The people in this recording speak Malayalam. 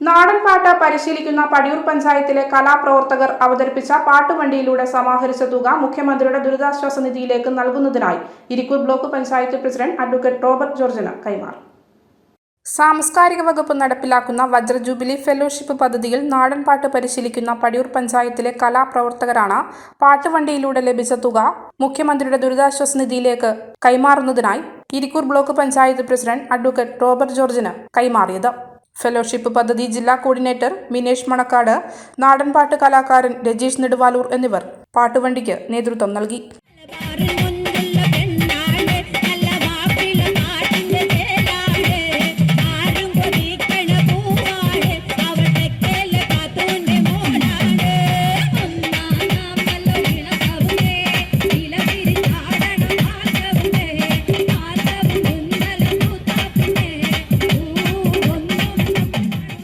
നാടൻ പാട്ട് പരിശീലിക്കുന്ന പടിയൂർ പഞ്ചായത്തിലെ കലാപ്രവർത്തകർ അവതരിപ്പിച്ച പാട്ടുവണ്ടിയിലൂടെ സമാഹരിച്ച തുക മുഖ്യമന്ത്രിയുടെ ദുരിതാശ്വാസ നിധിയിലേക്ക് നൽകുന്നതിനായി Irikkur block panchayat president advocate Robert ജോർജിന് കൈമാറി. സാംസ്കാരിക വകുപ്പ് നടപ്പിലാക്കുന്ന വജ്ര ജൂബിലി ഫെലോഷിപ്പ് പദ്ധതിയിൽ നാടൻപാട്ട് പരിശീലിക്കുന്ന പടിയൂർ പഞ്ചായത്തിലെ കലാപ്രവർത്തകരാണ് പാട്ടുവണ്ടിയിലൂടെ ലഭിച്ച തുക മുഖ്യമന്ത്രിയുടെ ദുരിതാശ്വാസ നിധിയിലേക്ക് കൈമാറുന്നതിനായി Irikkur block panchayat president advocate Robert ജോർജിന് കൈമാറിയത്. ഫെലോഷിപ്പ് പദ്ധതി ജില്ലാ കോർഡിനേറ്റർ മിനേഷ് മണക്കാട് നാടൻപാട്ട് കലാകാരൻ രജീഷ് നെടുവാലൂർ എന്നിവർ പാട്ടുവണ്ടിക്ക് നേതൃത്വം നൽകി.